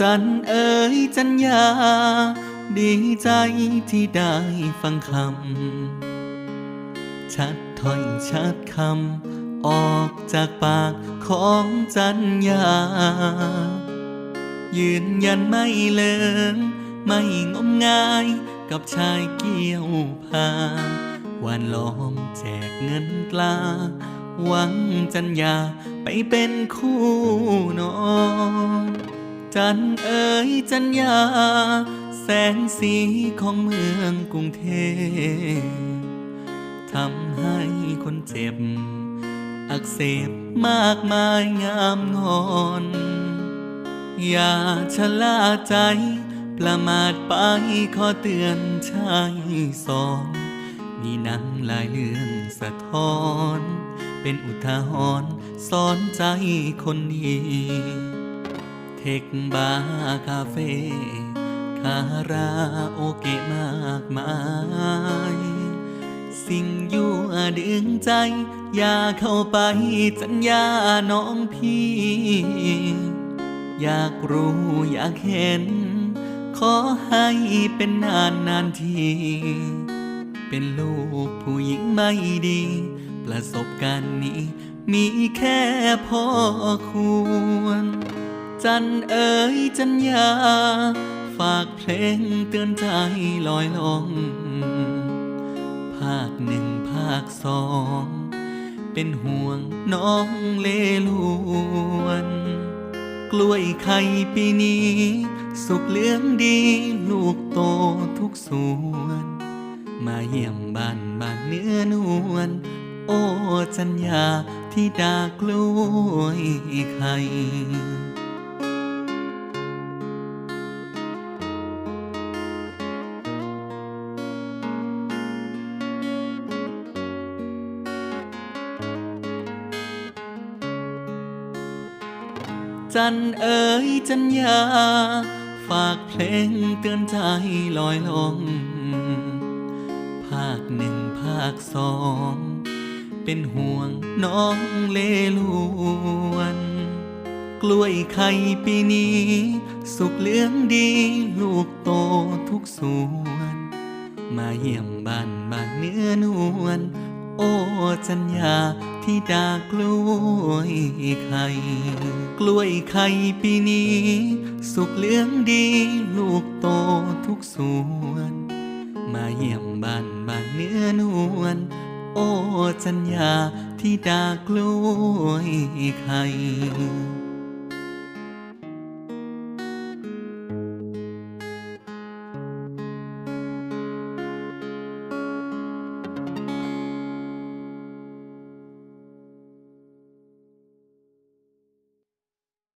จันเอ๋ยจันยา ดีใจที่ได้ฟังคำ ชัดถ้อยชัดคำ ออกจากปากของจันยา ยืนยันไม่เลิงไม่งมงายกับชายเกี่ยวพาวานล้อมแจกเงินกลาหวังจันยาไปเป็นคู่นอน จันเอ๋ยจันยา แสงสีของเมืองกรุงเทพทำให้คนเจ็บ อักเสบมากมายงามงอน อย่าชะล่าใจ ประมาทไปขอเตือนชายสอนมีหนังหลายเรื่องสะท้อน เป็นอุทาหรณ์สอนใจคนดี ทคบาร์คาเฟ่คาราโอเกะมากมาย สิ่งยั่วดึงใจ อย่าเข้าไปสัญญาน้องพี่ อยากรู้อยากเห็น ขอให้เป็นนานนานที เป็นลูกผู้หญิงไม่ดี ประสบการณ์นี้มีแค่พอควร จันเอ๋ยจันยา ฝากเพลงเตือนใจลอยลง ภาคหนึ่งภาคสอง เป็นห่วงน้องเลลวน กล้วยไข่ปีนี้ สุกเหลืองดีลูกโตทุกส่วน มาเยี่ยมบ้านบ้านเนื้อนวลโอ้จัญญาที่ดากล้วยไข่ จันเอ๋ยจันยา ฝากเพลงเตือนใจลอยลง ภาคหนึ่งภาคสอง เป็นห่วงน้องเลลวน กล้วยไข่ปีนี้ สุกเหลืองดีลูกโตทุกส่วน มาเยี่ยมบ้านบ้านเนื้อนวล โอ้จัญญาที่ดากล้วยไข่ กล้วยไข่ปีนี้ สุกเหลืองดีลูกโตทุกส่วน มาเยี่ยมบ้านบ้านเนื้อนวลโอ้จัญญาที่ดากล้วยไข่